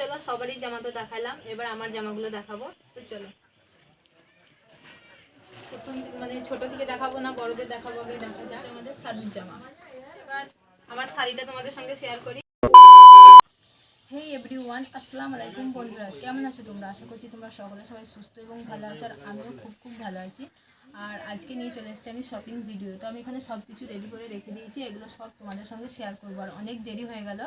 চলো সবারই জামা তো দেখালাম এবার আমার জামাগুলো দেখাবো তো চলো। প্রথম মানে ছোট থেকে দেখাবো না বড়দের দেখাবো আগে দেখা যাক। আমাদের শাড়ির জামা। এবার আমার শাড়িটা তোমাদের সঙ্গে শেয়ার করি। হে এভরি ওয়ান আসসালামু আলাইকুম বন্ধুরা। কেমন আছো তোমরা? আশা করছি তোমরা সকলে সবাই সুস্থ এবং ভালো আছো আর আমিও খুব খুব ভালো আছি। আর আজকে নিয়ে চলে এসেছি আমি শপিং ভিডিও তো আমি এখানে সব কিছু রেডি করে রেখে দিয়েছি এগুলো সব তোমাদের সঙ্গে শেয়ার করব। আর অনেক দেরি হয়ে গেল।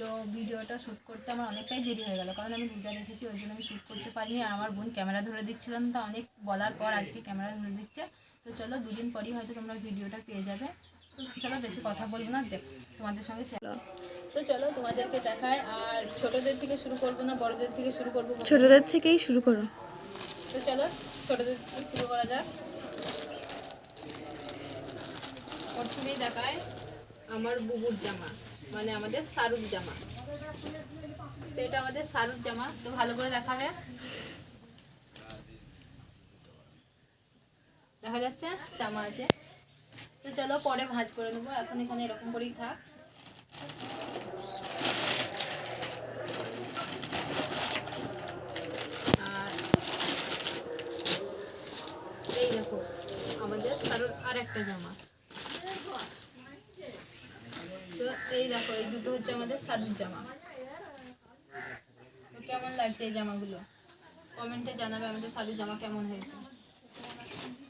তো ভিডিওটা শ্যুট করতে আমার অনেকটাই দেরি হয়ে গেল। কারণ আমি রোজা রেখেছি ওই জন্য আমি শ্যুট করতে পারিনি। আর আমার বোন ক্যামেরা ধরে দিচ্ছিল না তা অনেক বলার পর আজকে ক্যামেরা ধরে দিচ্ছে। তো চলো দুদিন পরই হয়তো তোমরা ভিডিওটা পেয়ে যাবে। তো চলো বেশি কথা বলব না দেখ তোমাদের সঙ্গে তো চলো তোমাদেরকে দেখায় আর ছোটদের থেকে শুরু করব না বড়দের থেকে শুরু করব? ছোটদের থেকেই শুরু করো তো চলো ছোটদের থেকে শুরু করা যাক। প্রথমেই দেখায় আমার বুবুর জামা। মানে আমাদের শাহরুখ জামা। তো এটা আমাদের শাহরুখ জামা, তো ভালো করে দেখাবে। দেখা যাচ্ছে, জামা আছে। তো চলো পরে ভাঁজ করে নেব, এখন এখানে এরকম করেই থাক আর এই দেখো আমাদের শাড়ির আর একটা জামা তো এই দেখো এই দুটো হচ্ছে আমাদের শাড়ির জামা। তো কেমন লাগছে এই জামাগুলো? কমেন্টে জানাবে আমাদের শাড়ির জামা কেমন হয়েছে।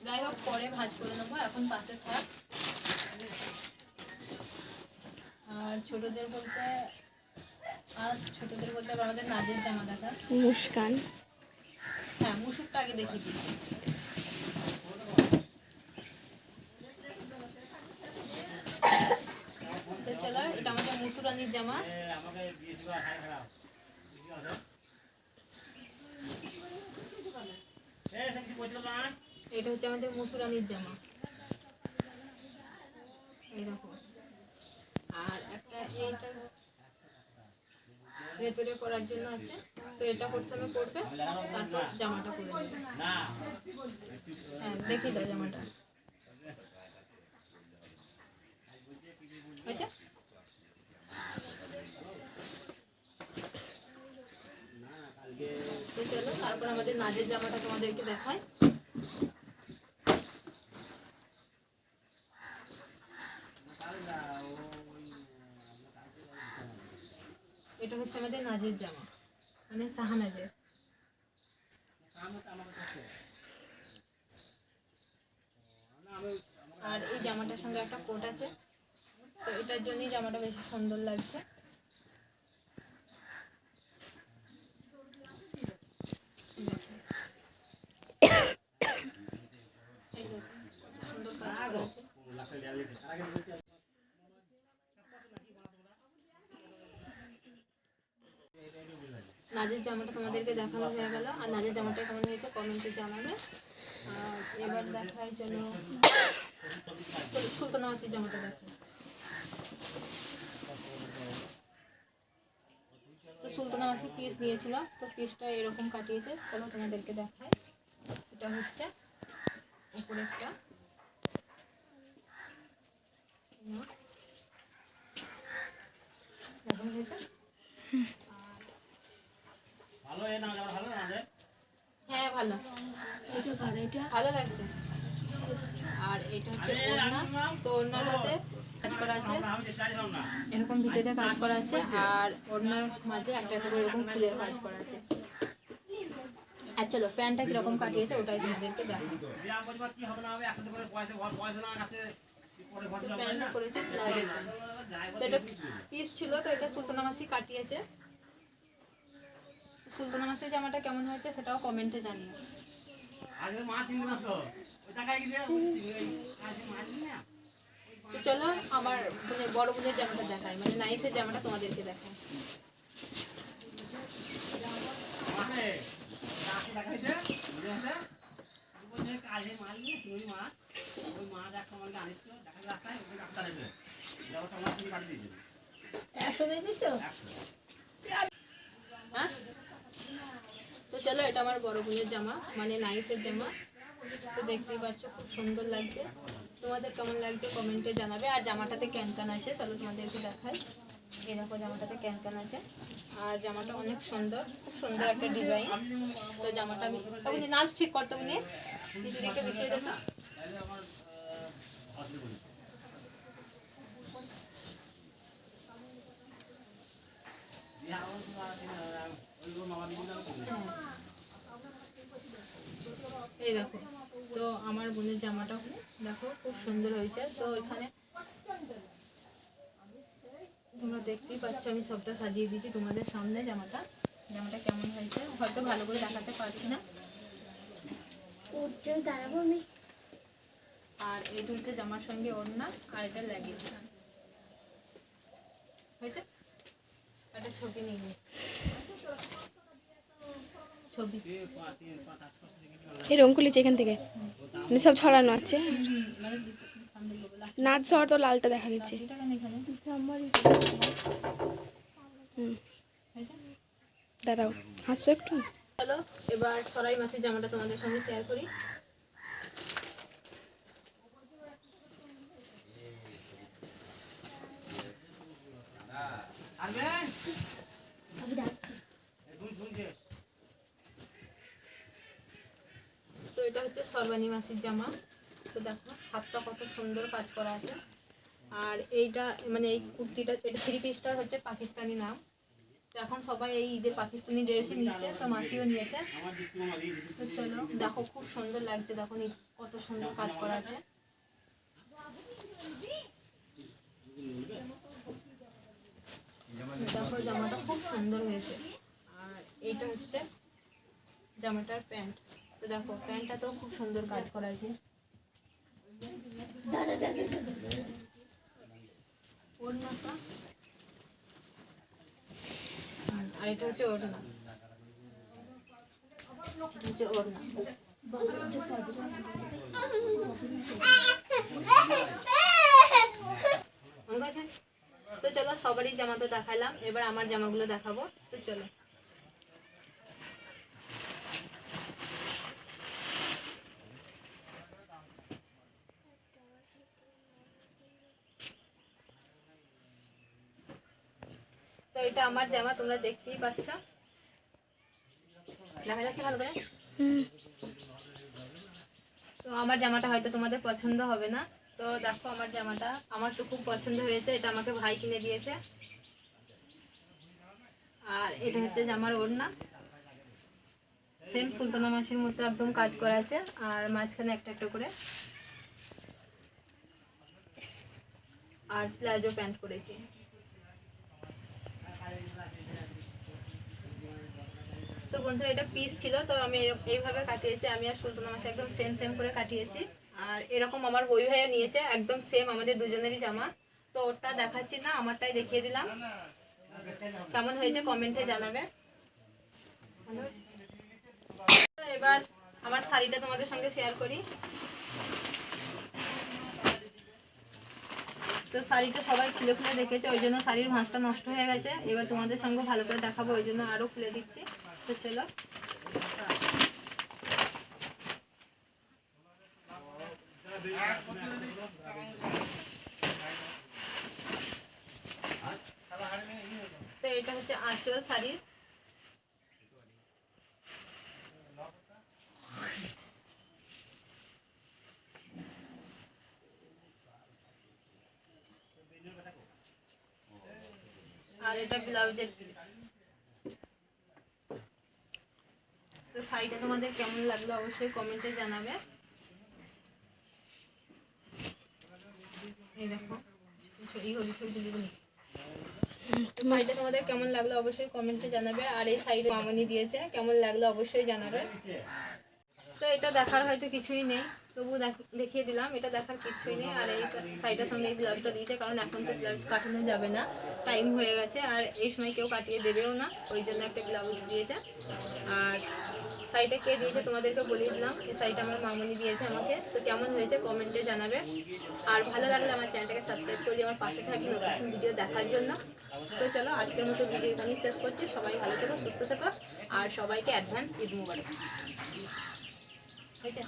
যাই হোক পরে ভাঁজ করে নেব এখন পাশে থাক। আর ছোটদের বলতে আর ছোটদের বলতে আমাদের নাজের জামা দেখা। মুস্কান। হ্যাঁ মুসুরটা আগে দেখিয়ে দিই তো চলো এটা মুসুরানির জামা? এটা হচ্ছে আমাদের মুসুরানির জামা। এইরকম আর একটা এইটা ভেতরে পরার জন্য আছে। তো এটা প্রথমে পরবে, তারপর জামাটা পরে নেবে। হ্যাঁ দেখিয়ে দাও জামাটা হয়েছে তো চলো তারপর আমাদের নাচের জামাটা তোমাদেরকে দেখায় এটা হচ্ছে আমাদের নাজের জামা মানে সাহানাজের আর এই জামাটার সঙ্গে একটা কোট আছে, তো এটার জন্যই জামাটা বেশি সুন্দর লাগছে এই দেখুন, কত সুন্দর কাজ করা আছে। নাজের জামাটা তোমাদেরকে দেখানো হয়ে গেল। আর নাজের জামাটা কেমন হয়েছে কমেন্টে জানাবে। এবার দেখাই চলো সুলতানা মাসির জামাটা দেখো। তো সুলতানা পিস নিয়েছিল, তো পিসটা এরকম কাটিয়েছে। চলো তোমাদেরকে দেখায়। এটা হচ্ছে উপরে হয়েছে হ্যাঁ ভালো। ভালো আর এটা হচ্ছে কাজ করা আছে। এরকম ভিতরে কাজ করা আছে। আর ওড়নার মাঝে একটা একটা করে এরকম ফুলের কাজ করা আছে। আর চলো প্যান্টটা কীরকম কাটিয়েছে ওটাই তোমাদেরকে দেখো তো এটা পিস ছিল, তো এটা সুলতানা মাসি কাটিয়েছে। সুলতানা মাসির জামাটা কেমন হয়েছে সেটাও কমেন্টে জানিও। তো চলো, আমার বোনের বড় বোনের জামাটা দেখাই মানে নাইসের জামাটা তোমাদেরকে দেখাই। হ্যাঁ তো? চলো এটা আমার বড় বোনের জামা মানে নাইসের জামা। তো দেখতেই পাচ্ছ খুব সুন্দর লাগছে। তোমাদের কেমন লাগছে কমেন্টে জানাবে। আর জামাটাতে ক্যানকান আছে চলো তোমাদেরকে দেখাই। এরকম জামাটাতে ক্যানকান আছে। আর জামাটা অনেক সুন্দর খুব সুন্দর একটা ডিজাইন। তো জামাটা আমি আপনি নাচ ঠিক করতে উনি নিচে দিকটা বিছিয়ে দিত এই দেখো, তো আমার বোনের জামাটা দেখো খুব সুন্দর হয়েছে। তো এখানে তোমরা দেখতেই পাচ্ছ, আমি সবটা সাজিয়ে দিয়েছি তোমাদের সামনে জামাটা। জামাটা কেমন হয়েছে? হয়তো ভালো করে দেখাতে পারছি না। দাঁড়াবো আমি। আর এটা হচ্ছে জামার সঙ্গে ওড়না আর এটা লেগিংস হয়েছে? একটা ছবি নিয়ে। ছবি। এই রঙ্কুলি এখান থেকে। মানে সব ছড়ানো আছে। নাচ শহর তো লালটা দেখা হয়েছে দাঁড়াও হাসছো একটু? চলো এবার সরাই মাসির জামাটা তোমাদের সঙ্গে শেয়ার করি। তো এটা হচ্ছে সর্বাণী মাসির জামা। তো দেখো, হাতটা কত সুন্দর কাজ করা আছে। আর এইটা মানে এই কুর্তিটা, এটা থ্রি পিসটার হচ্ছে পাকিস্তানি নাম। তো এখন সবাই এই ঈদে পাকিস্তানি ড্রেসই নিচ্ছে, তো মাসিও নিয়েছে। তো চলো, দেখো খুব সুন্দর লাগছে, দেখো কত সুন্দর কাজ করা আছে। দেখো জামাটা খুব সুন্দর হয়েছে। আর এইটা হচ্ছে জামাটার প্যান্ট। তো দেখো, প্যান্টটাতেও খুব সুন্দর কাজ করা আছে। ওড়নাটা। আর এটা হচ্ছে ওড়না। হচ্ছে ওড়না মনে করছিস? তো চলো সবারই জামা তো দেখালাম এবার আমার জামাগুলো দেখাবো তো চলো। তো এটা আমার জামা তোমরা দেখতেই পাচ্ছ। দেখা যাচ্ছে ভালো করে? তো আমার জামাটা হয়তো তোমাদের পছন্দ হবে না। তো দেখো আমার জামাটা। আমার তো খুব পছন্দ হয়েছে, এটা আমাকে ভাই কিনে দিয়েছে। আর এটা হচ্ছে জামার ওড়না। সেম সুলতানা মাসির মতো একদম কাজ করা আছে, আর মাঝখানে একটা একটা করে। আর প্লাজো প্যান্ট করেছি তো বন্ধুরা, এটা পিস ছিল, তো আমি এইভাবে কাটিয়েছি। আমি আর সুলতানা মাসি একদম সেম সেম করে কাটিয়েছি। আর এরকম আমার বই ভাইও নিয়েছে, একদম সেম আমাদের দুজনেরই জামা। তো ওটা দেখাচ্ছি না, আমারটাই দেখিয়ে দিলাম। কেমন হয়েছে কমেন্টে জানাবে। এবার আমার শাড়িটা তোমাদের সঙ্গে শেয়ার করি। তো শাড়িটা সবাই খুলে খুলে দেখেছে, ওই জন্য শাড়ির ভাঁজটা নষ্ট হয়ে গেছে। এবার তোমাদের সঙ্গে ভালো করে দেখাবো, ওই জন্য আরও খুলে দিচ্ছি। তো চলো। তো এটা হচ্ছে আঁচল শাড়ির। আর এটা ব্লাউজের পিস তো শাড়িটা তোমাদের কেমন লাগল অবশ্যই কমেন্টে জানাবে। এই দেখো শাড়িটা তোমাদের কেমন লাগল অবশ্যই কমেন্টে জানাবে। আর এই সাইডে মামনি দিয়েছে, কেমন লাগল অবশ্যই জানাবে। তো এটা দেখার হয়তো কিছুই নেই, তবু দেখিয়ে দিলাম, এটা দেখার কিছুই নেই। আর এই সাইডের সঙ্গে এই ব্লাউজটা দিয়েছে, কারণ এখন তো ব্লাউজ কাটানো যাবে না, টাইম হয়ে গেছে। আর এই সময় কেউ কাটিয়ে দেবেও না, ওই জন্য একটা ব্লাউজ দিয়েছে। আর শাড়িটা কে দিয়েছে তোমাদেরকে বলিয়ে দিলাম। এই শাড়িটা আমার মামনি দিয়েছে আমাকে। তো কেমন হয়েছে কমেন্টে জানাবে। আর ভালো লাগলে আমার চ্যানেলটাকে সাবস্ক্রাইব করে আমার পাশে থাকবে নতুন ভিডিও দেখার জন্য। তো চলো, আজকের মতো ভিডিও এখানেই শেষ করছি। সবাই ভালো থেকো, সুস্থ থেকো। আর সবাইকে অ্যাডভান্স ঈদ মুবারক। হয়েছে?